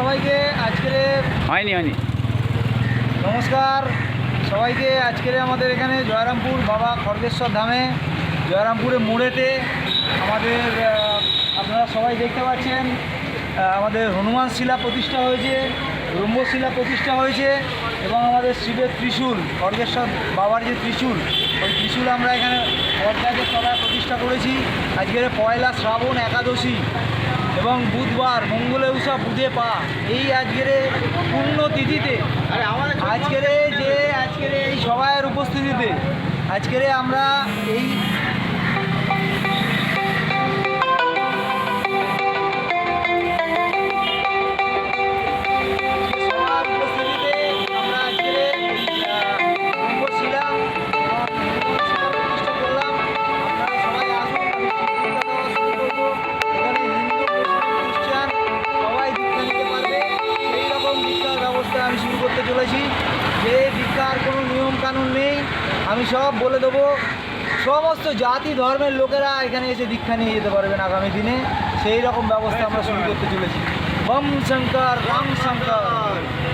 সবাইকে আজকের হয়নি হয়নি। নমস্কার। সবাইকে আজকের আমাদের এখানে জয়রামপুর বাবা খড়গেশ্বর ধামে জয়রামপুরে মোড়েতে আমাদের আপনারা সবাই দেখতে পাচ্ছেন আমাদের হনুমান শিলা প্রতিষ্ঠা হয়েছে। ব্রহ্মশিলা প্রতিষ্ঠা হয়েছে এবং আমাদের শিবের ত্রিশূল, অর্গেশ্বর বাবার যে ত্রিশূল, ওই ত্রিশূল আমরা এখানে পর্যায়ের তলায় প্রতিষ্ঠা করেছি। আজকের পয়লা শ্রাবণ একাদশী এবং বুধবার মঙ্গলে উষা বুধে পা। এই আজকের পূর্ণ তিথিতে আজকের যে, আজকের এই সভায়ের উপস্থিতিতে, আজকের আমরা এই চলেছি। যে দীক্ষার কোনো নিয়ম কানুন নেই, আমি সব বলে দেবো। সমস্ত জাতি ধর্মের লোকেরা এখানে এসে দীক্ষা নিয়ে যেতে পারবেন আগামী দিনে। সেই রকম ব্যবস্থা আমরা শুরু করতে চলেছি। বম শঙ্কর, রাম শঙ্কর।